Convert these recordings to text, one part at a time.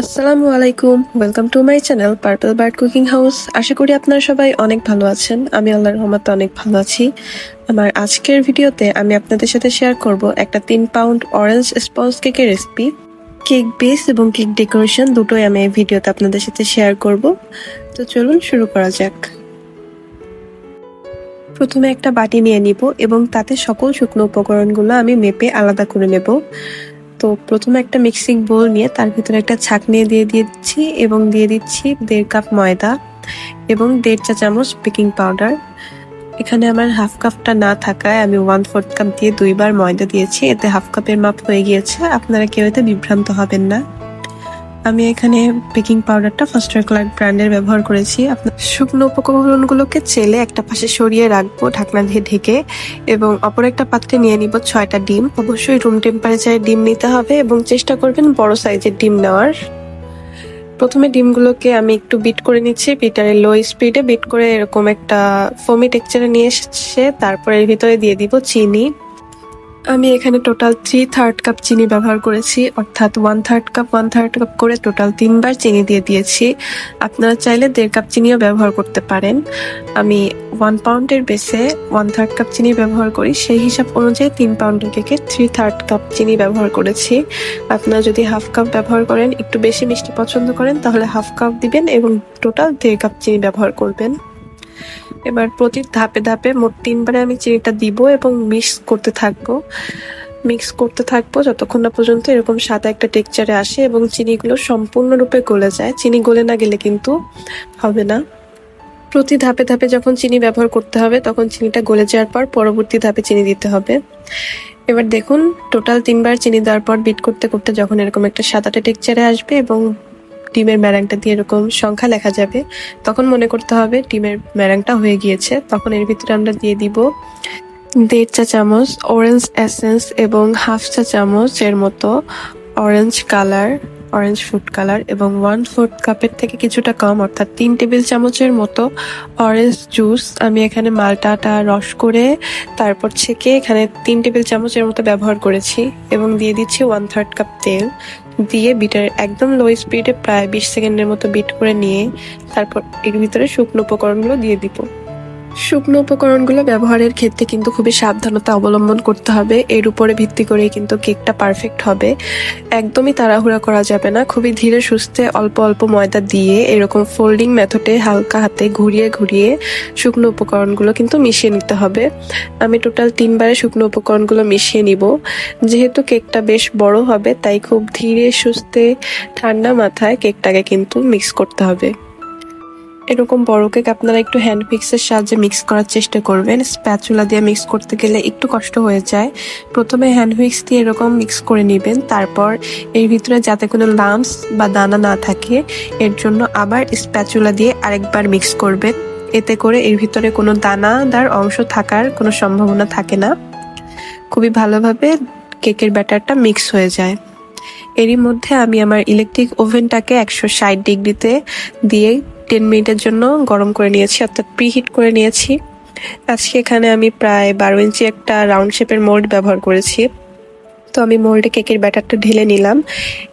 আসসালামু আলাইকুম। Welcome to my channel purple bird cooking house আশা করি আপনারা সবাই অনেক ভালো আছেন। আমি আল্লাহর রহমতে অনেক ভালো আছি। আমার আজকের ভিডিওতে আমি আপনাদের সাথে শেয়ার করব একটা তিন পাউন্ড অরেঞ্জ স্পঞ্জ কেকের রেসিপি কেক বেস এবং কেক ডেকোরেশন দুটোই আমি এই ভিডিওতে আপনাদের সাথে শেয়ার করব। তো চলুন শুরু করা যাক। প্রথমে একটা বাটি নিয়ে নিব এবং তাতে সকল শুকনো উপকরণগুলো আমি মেপে আলাদা করে নেব। তো প্রথমে একটা মিক্সিং বোল নিয়ে তার ভিতরে একটা ছাঁকনি দিয়ে দিচ্ছি এবং দিয়ে দিচ্ছি দেড় কাপ ময়দা এবং দেড় চা চামচ বেকিং পাউডার। এখানে আমার হাফ কাপটা না থাকায় আমি ওয়ান ফোর্থ কাপ দিয়ে দুইবার ময়দা দিয়েছি। এতে হাফ কাপের মাপ হয়ে গিয়েছে। আপনারা কেউ এতে বিভ্রান্ত হবেন না। আমি এখানে বেকিং পাউডারটা ফার্স্টার ক্লার্ক ব্র্যান্ডের ব্যবহার করেছি। আপনার শুকনো উপকরণগুলোকে চেলে একটা পাশে সরিয়ে রাখব ঢাকনা দিয়ে ঢেকে এবং অপর একটা পাত্রে নিয়ে নিব ছয়টা ডিম। অবশ্যই রুম টেম্পারেচারে ডিম নিতে হবে এবং চেষ্টা করবেন বড় সাইজের ডিম নেওয়ার। প্রথমে ডিমগুলোকে আমি একটু বিট করে নিচ্ছি, বিটারে লো স্পিডে বিট করে এরকম একটা ফোমি টেক্সচারে নিয়ে এসেছে তারপর এর ভিতরে দিয়ে দিব চিনি। আমি এখানে টোটাল থ্রি থার্ড কাপ চিনি ব্যবহার করেছি, অর্থাৎ one third cup one third cup করে টোটাল তিনবার চিনি দিয়ে দিয়েছি। আপনারা চাইলে দেড় কাপ চিনিও ব্যবহার করতে পারেন। আমি ওয়ান পাউন্ডের বেসে ওয়ান থার্ড কাপ চিনি ব্যবহার করি, সেই হিসাব অনুযায়ী তিন পাউন্ডের কেকে থ্রি থার্ড কাপ চিনি ব্যবহার করেছি। আপনারা যদি হাফ কাপ ব্যবহার করেন, একটু বেশি মিষ্টি পছন্দ করেন, তাহলে হাফ কাপ দিবেন এবং টোটাল দেড় কাপ চিনি ব্যবহার করবেন। এবার প্রতি ধাপে ধাপে মোট তিনবারে আমি চিনিটা দিব এবং মিক্স করতে থাকব। মিক্স করতে থাকব যতক্ষণ না পর্যন্ত এরকম সাদা একটা টেক্সচারে আসে এবং চিনিগুলো সম্পূর্ণরূপে গলে যায়। চিনি গলে না গেলে কিন্তু হবে না। প্রতি ধাপে ধাপে যখন চিনি ব্যবহার করতে হবে তখন চিনিটা গলে যাওয়ার পর পরবর্তী ধাপে চিনি দিতে হবে। এবার দেখুন টোটাল তিনবার চিনি দেওয়ার পর বিট করতে করতে যখন এরকম একটা সাদাটে টেক্সচারে আসবে এবং ডিমের ম্যারাংটা দিয়ে এরকম সংখ্যা লেখা যাবে, তখন মনে করতে হবে ডিমের ম্যারাংটা হয়ে গিয়েছে, তখন এর ভিতরে আমরা দিয়ে দিব দেড় চা চামচ অরেঞ্জ এসেন্স এবং হাফ চা চামচ এর মতো orange colour orange food colour এবং ওয়ান ফোর্থ কাপের থেকে কিছুটা কম, অর্থাৎ তিন টেবিল চামচের মতো অরেঞ্জ জুস আমি এখানে মালটাটা রস করে তারপর ছেঁকে এখানে তিন টেবিল চামচের মতো ব্যবহার করেছি এবং দিয়ে দিচ্ছি ওয়ান থার্ড কাপ তেল। দিয়ে বিটার একদম লো স্পিডে প্রায় বিশ সেকেন্ডের মতো বিট করে নিয়ে তারপর এর ভিতরে শুকনো উপকরণগুলো দিয়ে দিব। শুকনো উপকরণগুলো ব্যবহারের ক্ষেত্রে কিন্তু খুবই সাবধানতা অবলম্বন করতে হবে। এর উপরে ভিত্তি করে কিন্তু কেকটা পারফেক্ট হবে। একদমই তাড়াহুড়া করা যাবে না। খুবই ধীরে সুস্থে অল্প অল্প ময়দা দিয়ে এরকম ফোল্ডিং মেথডে হালকা হাতে ঘুরিয়ে ঘুরিয়ে শুকনো উপকরণগুলো কিন্তু মিশিয়ে নিতে হবে। আমি টোটাল তিনবারে শুকনো উপকরণগুলো মিশিয়ে নিব। যেহেতু কেকটা বেশ বড় হবে, তাই খুব ধীরে সুস্থে ঠান্ডা মাথায় কেকটাকে কিন্তু মিক্স করতে হবে। এরকম বড় কেক আপনারা একটু হ্যান্ড মিক্সের সাহায্যে মিক্স করার চেষ্টা করবেন। স্প্যাচুলা দিয়ে মিক্স করতে গেলে একটু কষ্ট হয়ে যায়। প্রথমে হ্যান্ড মিক্স দিয়ে এরকম মিক্স করে নেবেন। তারপর এর ভিতরে যাতে কোনো লাম্পস বা দানা না থাকে, এর জন্য আবার স্প্যাচুলা দিয়ে আরেকবার মিক্স করবেন। এতে করে এর ভিতরে কোনো দানাদার অংশ থাকার কোনো সম্ভাবনা থাকে না। খুবই ভালোভাবে কেকের ব্যাটারটা মিক্স হয়ে যায়। এরই মধ্যে আমি আমার ইলেকট্রিক ওভেনটাকে একশো ষাট ডিগ্রিতে দিয়ে টেন মিনিটের জন্য গরম করে নিয়েছি, অর্থাৎ প্রিহিট করে নিয়েছি। আজকে এখানে আমি প্রায় বারো ইঞ্চি একটা রাউন্ড শেপের মোল্ড ব্যবহার করেছি। তো আমি মোল্ডে কেকের ব্যাটারটা ঢেলে নিলাম।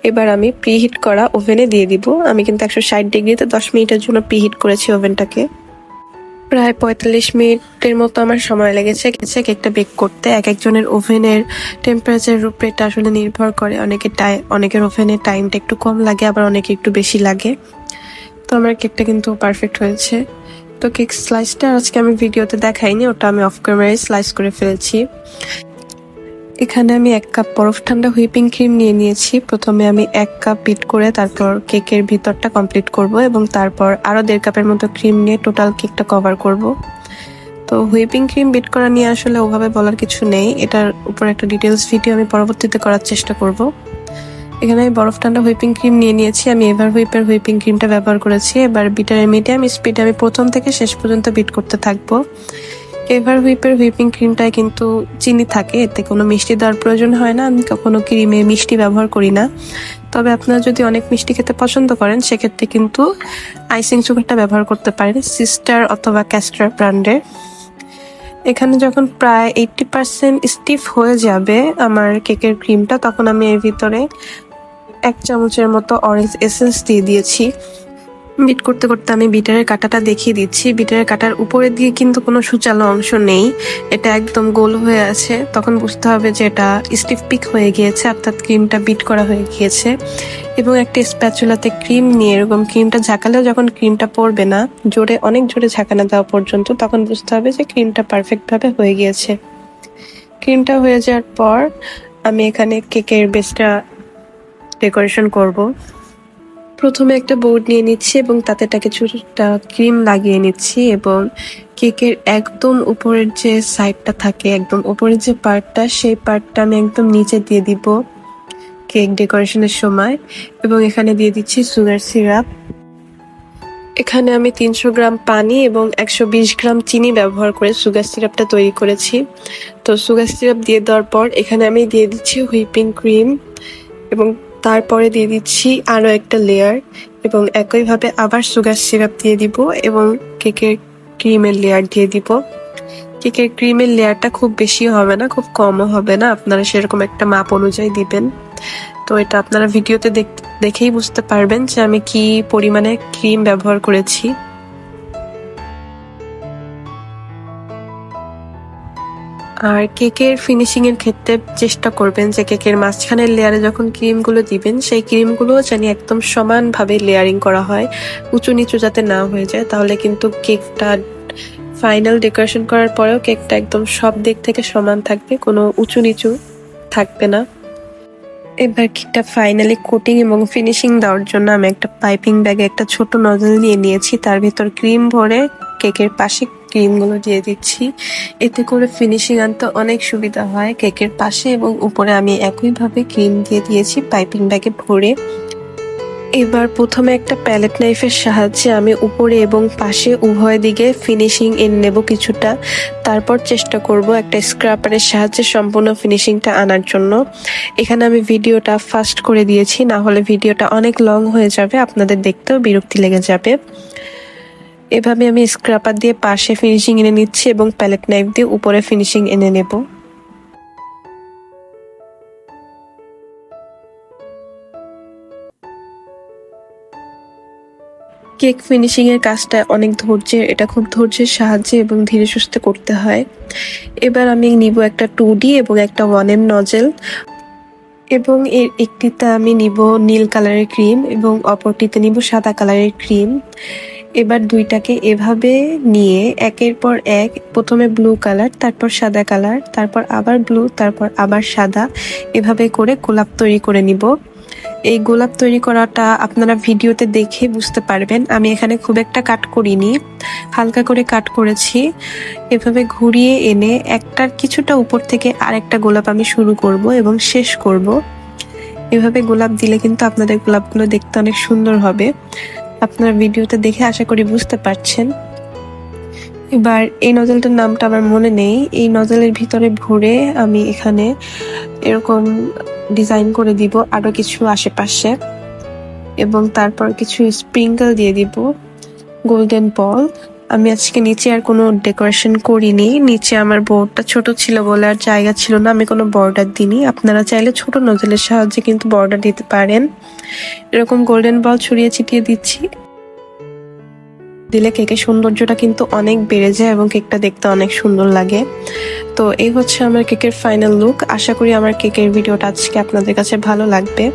এবার আমি প্রিহিট করা ওভেনে দিয়ে দিব। আমি কিন্তু একশো ষাট ডিগ্রিতে দশ মিনিটের জন্য প্রিহিট করেছি ওভেনটাকে প্রায় পঁয়তাল্লিশ মিনিটের মতো আমার সময় লেগেছে গেছে কেকটা বেক করতে। এক একজনের ওভেনের টেম্পারেচারের উপরে এটা আসলে নির্ভর করে। অনেকের টাই অনেকের ওভেনের টাইমটা একটু কম লাগে, আবার অনেকে একটু বেশি লাগে। তো আমার কেকটা কিন্তু পারফেক্ট হয়েছে। তো কেক স্লাইসটা আজকে আমি ভিডিওতে দেখাইনি, ওটা আমি অফ ক্যামেরায় স্লাইস করে ফেলছি। এখানে আমি এক কাপ বরফ ঠান্ডা হুইপিং ক্রিম নিয়ে নিয়েছি। প্রথমে আমি এক কাপ বিট করে তারপর কেকের ভিতরটা কমপ্লিট করব এবং তারপর আরও দেড় কাপের মতো ক্রিম নিয়ে টোটাল কেকটা কভার করব। তো হুইপিং ক্রিম বিট করা নিয়ে আসলে ওভাবে বলার কিছু নেই। এটার উপর একটা ডিটেলস ভিডিও আমি পরবর্তীতে করার চেষ্টা করব। এখানে আমি বরফ ঠান্ডা হুইপিং ক্রিম নিয়ে নিয়েছি, আমি এভার হুইপের হুইপিং ক্রিমটা ব্যবহার করেছি। এবার বিটারের মিডিয়াম স্পিডে আমি প্রথম থেকে শেষ পর্যন্ত বিট করতে থাকব। এভার হুইপের হুইপিং ক্রিমটায় কিন্তু চিনি থাকে, এতে কোনো মিষ্টি দেওয়ার প্রয়োজন হয় না, আমি কখনো ক্রিমে মিষ্টি ব্যবহার করি না। তবে আপনারা যদি অনেক মিষ্টি খেতে পছন্দ করেন, সেক্ষেত্রে কিন্তু আইসিং সুগারটা ব্যবহার করতে পারেন সিস্টার অথবা ক্যাস্টার ব্র্যান্ডের এখানে যখন প্রায় এইটটি পার্সেন্ট স্টিফ হয়ে যাবে আমার কেকের ক্রিমটা তখন আমি এর ভিতরে এক চামচের মতো অরেঞ্জ এসেন্স দিয়ে দিয়েছি। বিট করতে করতে আমি বিটারের কাটাটা দেখিয়ে দিচ্ছি। বিটারের কাটার উপরের দিকে কিন্তু কোনো সুচালো অংশ নেই। এটা একদম গোল হয়ে আছে। তখন বুঝতে হবে যে এটা স্টিফ পিক হয়ে গিয়েছে, অর্থাৎ ক্রিমটা বিট করা হয়ে গিয়েছে। এবং একটা স্প্যাচুলাতে ক্রিম নিয়ে এরকম ক্রিমটা ঝাঁকালেও যখন ক্রিমটা পড়বে না, জোরে, অনেক জোরে ঝাঁকানো দেওয়া পর্যন্ত তখন বুঝতে হবে যে ক্রিমটা পারফেক্টভাবে হয়ে গিয়েছে। ক্রিমটা হয়ে যাওয়ার পর আমি এখানে কেকের বেসটা ডেকোরেশন করব। প্রথমে একটা বোর্ড নিয়ে নিচ্ছি এবং তাতে একটা কিছুটা ক্রিম লাগিয়ে নিচ্ছি এবং কেকের একদম উপরের যে সাইডটা থাকে, একদম উপরের যে পার্টটা সেই পার্টটা আমি একদম নিচে দিয়ে দিব কেক ডেকোরেশনের সময় এবং এখানে দিয়ে দিচ্ছি সুগার সিরাপ এখানে আমি তিনশো গ্রাম পানি এবং একশো বিশ গ্রাম চিনি ব্যবহার করে সুগার সিরাপটা তৈরি করেছি। তো সুগার সিরাপ দিয়ে দেওয়ার পর এখানে আমি দিয়ে দিচ্ছি হুইপিং ক্রিম এবং তারপরে দিয়ে দিচ্ছি আরও একটা লেয়ার এবং একইভাবে আবার সুগার সিরাপ দিয়ে দিব এবং কেকের ক্রিমের লেয়ার দিয়ে দিব। কেকের ক্রিমের লেয়ারটা খুব বেশি হবে না, খুব কমও হবে না, আপনারা সেরকম একটা মাপ অনুযায়ী দিবেন। তো এটা আপনারা ভিডিওতে দেখেই বুঝতে পারবেন যে আমি কি পরিমাণে ক্রিম ব্যবহার করেছি। আর কেকের ফিনিশিং এর ক্ষেত্রে চেষ্টা করবেন যে কেকের মাঝখানের লেয়ারে যখন ক্রিমগুলো দিবেন, সেই ক্রিমগুলো যেন একদম সমানভাবে লেয়ারিং করা হয়, উঁচু নিচু যাতে না হয়ে যায়। তাহলে কিন্তু কেকটা ফাইনাল ডেকোরেশন করার পরেও কেকটা একদম সব দিক থেকে সমান থাকবে, কোনো উঁচু নিচু থাকবে না। এবার কেকটা ফাইনালি কোটিং এবং ফিনিশিং দেওয়ার জন্য আমি একটা পাইপিং ব্যাগে একটা ছোট নজল নিয়ে নিয়েছি। তার ভিতর ক্রিম ভরে কেকের পাশে ক্রিমগুলো দিয়ে দিচ্ছি। এতে করে ফিনিশিং আনতে অনেক সুবিধা হয়। কেকের পাশে এবং উপরে আমি একইভাবে ক্রিম দিয়ে দিয়েছি পাইপিং ব্যাগে ভরে। এবার প্রথমে একটা প্যালেট নাইফের সাহায্যে আমি উপরে এবং পাশে উভয় দিকে ফিনিশিং এনে নেব কিছুটা। তারপর চেষ্টা করব একটা স্ক্রাপারের সাহায্যে সম্পূর্ণ ফিনিশিংটা আনার জন্য। এখানে আমি ভিডিওটা ফাস্ট করে দিয়েছি, না হলে ভিডিওটা অনেক লং হয়ে যাবে, আপনাদের দেখতেও বিরক্তি লেগে যাবে। এভাবে আমি স্ক্রাপার দিয়ে পাশে ফিনিশিং এনে নিচ্ছি এবং প্যালেট নাইফ দিয়ে উপরে ফিনিশিং এনে নেব। কেক ফিনিশিং এর কাজটা অনেক ধৈর্যের, এটা খুব ধৈর্যের সাহায্যে এবং ধীরে সুস্থে করতে হয়। এবার আমি নিব একটা টু ডি এবং একটা ওয়ান এম নজেল এবং এর একটিতে আমি নিব নীল কালারের ক্রিম এবং অপরটিতে নিব সাদা কালারের ক্রিম এবার দুইটাকে এভাবে নিয়ে একের পর এক, প্রথমে ব্লু কালার তারপর সাদা কালার তারপর আবার ব্লু তারপর আবার সাদা, এভাবে করে গোলাপ তৈরি করে নিব। এই গোলাপ তৈরি করাটা আপনারা ভিডিওতে দেখে বুঝতে পারবেন। আমি এখানে খুব একটা কাট করিনি, হালকা করে কাট করেছি। এভাবে ঘুরিয়ে এনে একটার কিছুটা উপর থেকে আরেকটা গোলাপ আমি শুরু করব এবং শেষ করব। এভাবে গোলাপ দিলে কিন্তু আপনাদের গোলাপগুলো দেখতে অনেক সুন্দর হবে। আপনারা ভিডিওতে দেখে আশা করি বুঝতে পারছেন। এবার এই নজলটার নামটা আমার মনে নেই। এই নজলের ভিতরে ভরে আমি এখানে এরকম ডিজাইন করে দিব আরও কিছু আশেপাশে এবং তারপর কিছু স্প্রিঙ্কল দিয়ে দিব, গোল্ডেন বল। আমি আজকে নিচে আর কোনো ডেকোরেশন করিনি। নিচে আমার বোর্ডটা ছোট ছিল বলে আর জায়গা ছিল না। আমি কোনো বর্ডার দিইনি। আপনারা চাইলে ছোট নজলের সাহায্যে কিন্তু বর্ডার দিতে পারেন। এরকম গোল্ডেন বল ছড়িয়ে ছিটিয়ে দিচ্ছি। দিলে কেকের সৌন্দর্যটা কিন্তু অনেক বেড়ে যায় এবং কেকটা দেখতে অনেক সুন্দর লাগে। তো এই হচ্ছে আমার কেকের ফাইনাল লুক আশা করি আমার কেকের ভিডিওটা আজকে আপনাদের কাছে ভালো লাগবে।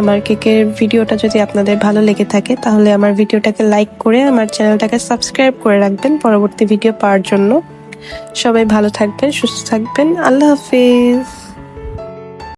আমার কেকের ভিডিওটা যদি আপনাদের ভালো লেগে থাকে, তাহলে আমার ভিডিওটাকে লাইক করে আমার চ্যানেলটাকে সাবস্ক্রাইব করে রাখবেন পরবর্তী ভিডিও পাওয়ার জন্য। সবাই ভালো থাকবেন, সুস্থ থাকবেন। আল্লাহ হাফিজ।